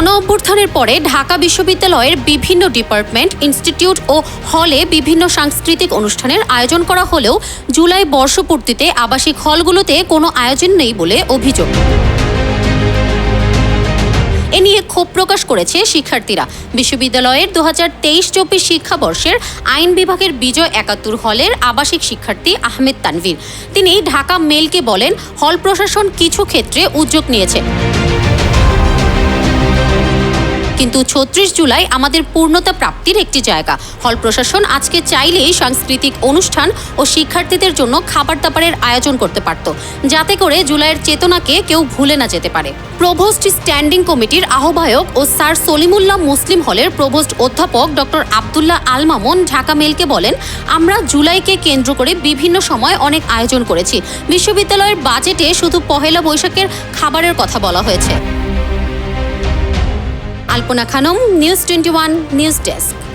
গণ পরে ঢাকা বিশ্ববিদ্যালয়ের বিভিন্ন ডিপার্টমেন্ট, ইনস্টিটিউট ও হলে বিভিন্ন সাংস্কৃতিক অনুষ্ঠানের আয়োজন করা হলেও জুলাই বর্ষপূর্তিতে আবাসিক হলগুলোতে কোনো আয়োজন নেই বলে অভিযোগ। এ নিয়ে ক্ষোভ প্রকাশ করেছে শিক্ষার্থীরা। বিশ্ববিদ্যালয়ের দু হাজার তেইশ চব্বিশ শিক্ষাবর্ষের আইন বিভাগের বিজয় একাত্তর হলের আবাসিক শিক্ষার্থী আহমেদ তানভীর। তিনি ঢাকা মেলকে বলেন, হল প্রশাসন কিছু ক্ষেত্রে উদ্যোগ নিয়েছে। কিন্তু ছত্রিশ জুলাই আমাদের পূর্ণতা প্রাপ্তির একটি জায়গা। হল প্রশাসন আজকে চাইলেই সাংস্কৃতিক অনুষ্ঠান ও শিক্ষার্থীদের জন্য খাবার দাবারের আয়োজন করতে পারত। যাতে করে জুলাইয়ের চেতনাকে কেউ ভুলে না যেতে পারে। প্রভোস্ট স্ট্যান্ডিং কমিটির আহ্বায়ক ও স্যার সলিমুল্লাহ মুসলিম হলের প্রভোস্ট অধ্যাপক ডক্টর আবদুল্লাহ আল মামুন ঢাকা মেলকে বলেন, আমরা জুলাইকে কেন্দ্র করে বিভিন্ন সময় অনেক আয়োজন করেছি। বিশ্ববিদ্যালয়ের বাজেটে শুধু পহেলা বৈশাখের খাবারের কথা বলা হয়েছে। Alpana Khanam news twenty one news desk